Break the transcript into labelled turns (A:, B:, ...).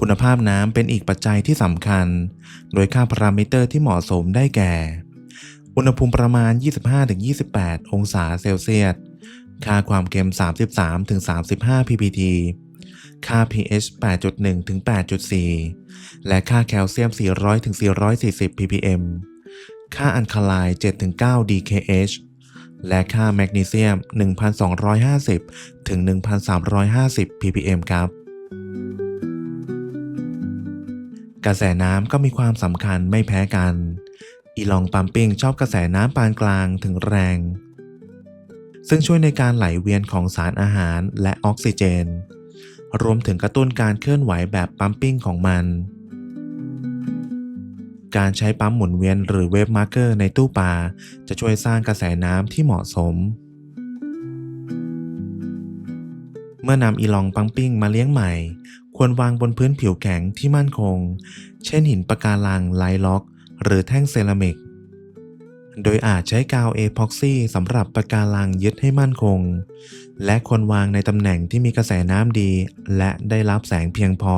A: คุณภาพน้ำเป็นอีกปัจจัยที่สำคัญ โดยค่าพารามิเตอร์ที่เหมาะสมได้แก่ อุณหภูมิประมาณ 25-28 องศาเซลเซียส ค่าความเค็ม 33-35 ppT ค่า pH 8.1-8.4 และค่าแคลเซียม 400-440 ppm ค่าอัลคาไลน์7-9 dkh และค่าแมกนีเซียม 1,250 ถึง 1,350 ppm ครับ กระแสน้ำก็มีความสำคัญไม่แพ้กัน อีลองปัมปิ้งชอบกระแสน้ำปานกลางถึงแรง ซึ่งช่วยในการไหลเวียนของสารอาหารและออกซิเจน รวมถึงกระตุ้นการเคลื่อนไหวแบบปัมปิ้งของมัน การใช้ปั๊มหมุนเวียนหรือเวฟมาร์เกอร์ในตู้ปลาจะช่วยสร้างกระแสน้ำที่เหมาะสมเมื่อนำอีลองปั๊มปิ้งมาเลี้ยงใหม่ ควรวางบนพื้นผิวแข็งที่มั่นคง เช่นหินปะการังไลล็อก หรือแท่งเซรามิก โดยอาจใช้กาวเอพ็อกซี่สำหรับปะการังยึดให้มั่นคง และควรวางในตำแหน่งที่มีกระแสน้ำดี และได้รับแสงเพียงพอ